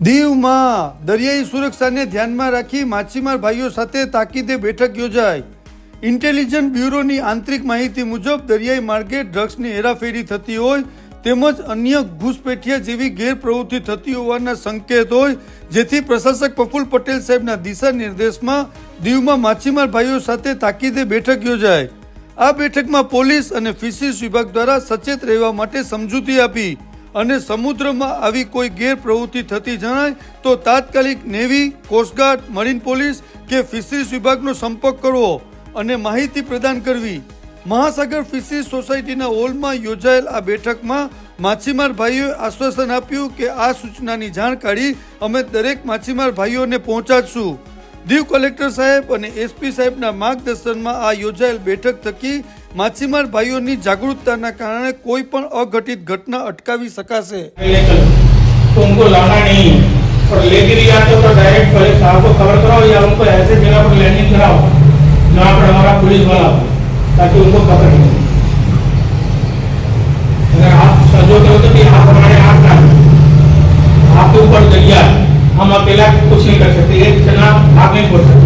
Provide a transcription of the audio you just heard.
દીવમાં દરિયાઈ સુરક્ષાને ધ્યાનમાં રાખી માછીમાર ભાઈઓ સાથે તાકીદે બેઠક યોજાઈ. ઇન્ટેલિજન્સ બ્યુરોની આંતરિક માહિતી મુજબ દરિયાઈ માર્ગે ડ્રગ્સની હેરાફેરી થતી હોય તેમજ અન્ય ઘૂસપેઠિયા જેવી ગેરપ્રવૃત્તિ થતી હોવાના સંકેત હોય, જેથી પ્રશાસક પ્રફુલ પટેલ સાહેબના દિશા નિર્દેશમાં દીવમાં માછીમાર ભાઈઓ સાથે તાકીદે બેઠક યોજાઈ. આ બેઠકમાં પોલીસ અને ફિશરીઝ વિભાગ દ્વારા સચેત રહેવા માટે સમજૂતી આપી. અને સમુદ્રમાં આવી કોઈ ગેરપ્રવૃત્તિ થતી જણાય તો તાત્કાલિક નેવી કોસ્ટગાર્ડ મરીન પોલીસ કે ફિશરીઝ વિભાગનો સંપર્ક કરવો અને માહિતી પ્રદાન કરવી. મહાસાગર ફિશરીઝ સોસાયટીના હોલમાં યોજાયેલ આ બેઠકમાં માછીમાર ભાઈઓએ આશ્વાસન આપ્યું કે આ સૂચનાની જાણકારી અમે દરેક માછીમાર ભાઈઓને પહોંચાડશું. દીવ કલેક્ટર સાહેબ અને એસપી સાહેબના માર્ગદર્શનમાં આ યોજાયેલ બેઠક થકી માછીમાર ભાઈઓની જાગૃતતાના કારણે કોઈ પણ અઘટિત ઘટના અટકાવી શકાશે ले चलो तो उनको लाना नहीं है और ले गिर गया तो, तो डायरेक्ट पहले साहब को खबर कराओ या उनको ऐसे जगह पर लैंडिंग कराओ जहाँ पर हमारा पुलिस वाला हो ताकि उनको खबर मिले अगर आप समझोगे हो तो कि आप हमारे हाथ का है। आपके ऊपर दरिया है। हम अकेला कुछ नहीं कर सकते एक जना भाग नहीं पड़ सकते